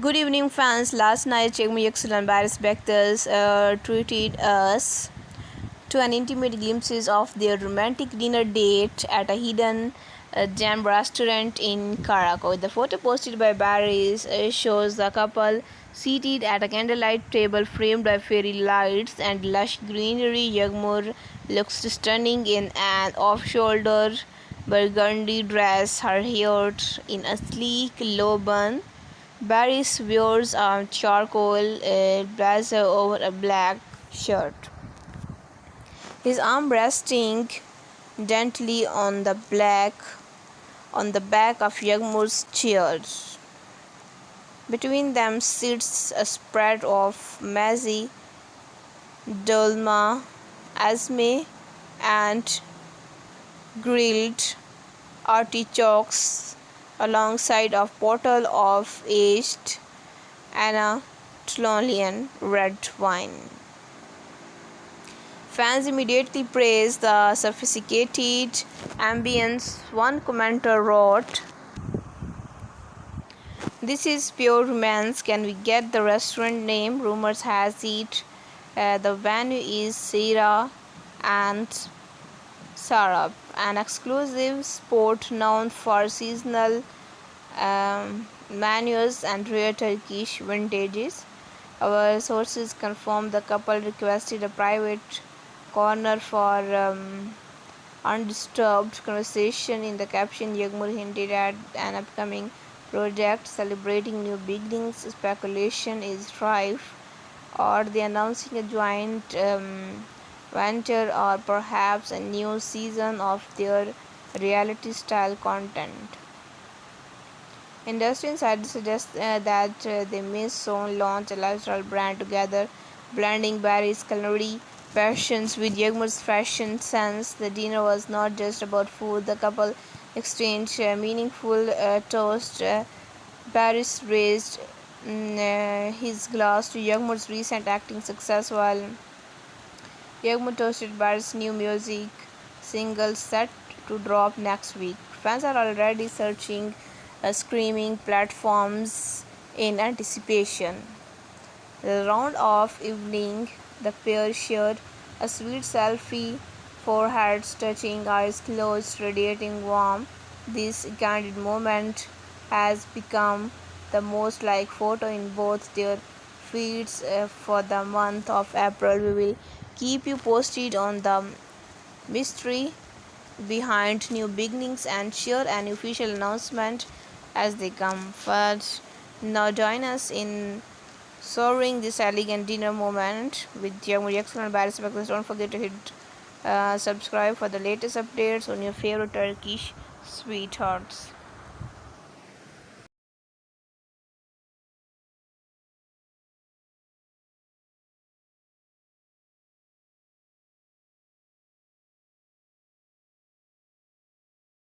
Good evening, fans. Last night, Chegmu Yaxel and Baris Bektas uh, treated us to an intimate glimpses of their romantic dinner date at a hidden uh, gem restaurant in Karakoy. The photo posted by Baris uh, shows the couple seated at a candlelight table framed by fairy lights and lush greenery. Yagmur looks stunning in an off-shoulder burgundy dress, her hair in a sleek low bun Baris wears a charcoal uh, blazer over a black shirt. His arm resting gently on the black on the back of Yagmur's chair. Between them sits a spread of mazi, dolma, azme, and grilled artichokes alongside a bottle of aged Anatolian red wine. Fans immediately praised the sophisticated ambience. One commenter wrote, This is pure romance. Can we get the restaurant name? Rumors has it uh, the venue is Sarah and Sarab, an exclusive sport known for seasonal um, and rare Turkish vintages. Our sources confirm the couple requested a private corner for um, undisturbed conversation. In the caption, Yagmur hinted at an upcoming project celebrating new beginnings. Speculation is rife, or the announcing a joint. Um, venture or perhaps a new season of their reality style content. Industry insiders suggest uh, that uh, they may soon launch a lifestyle brand together, blending Baris' culinary passions with Yagmur's fashion sense. The dinner was not just about food, the couple exchanged uh, meaningful uh, toast. Uh, Baris raised mm, uh, his glass to Yagmur's recent acting success while Yagmur toasted Baris' new music single set to drop next week. Fans are already searching uh, platforms in anticipation. The round of evening, the pair shared a sweet selfie, foreheads touching, eyes closed, radiating warmth. This candid moment has become the most liked photo in both their feeds uh, for the month of April. We will keep you posted on the mystery behind new beginnings and share an official announcement as they come first. Now join us in soaring this elegant dinner moment with Yagmur Jackson and Baris Don't forget to hit uh, subscribe for the latest updates on your favorite Turkish sweethearts.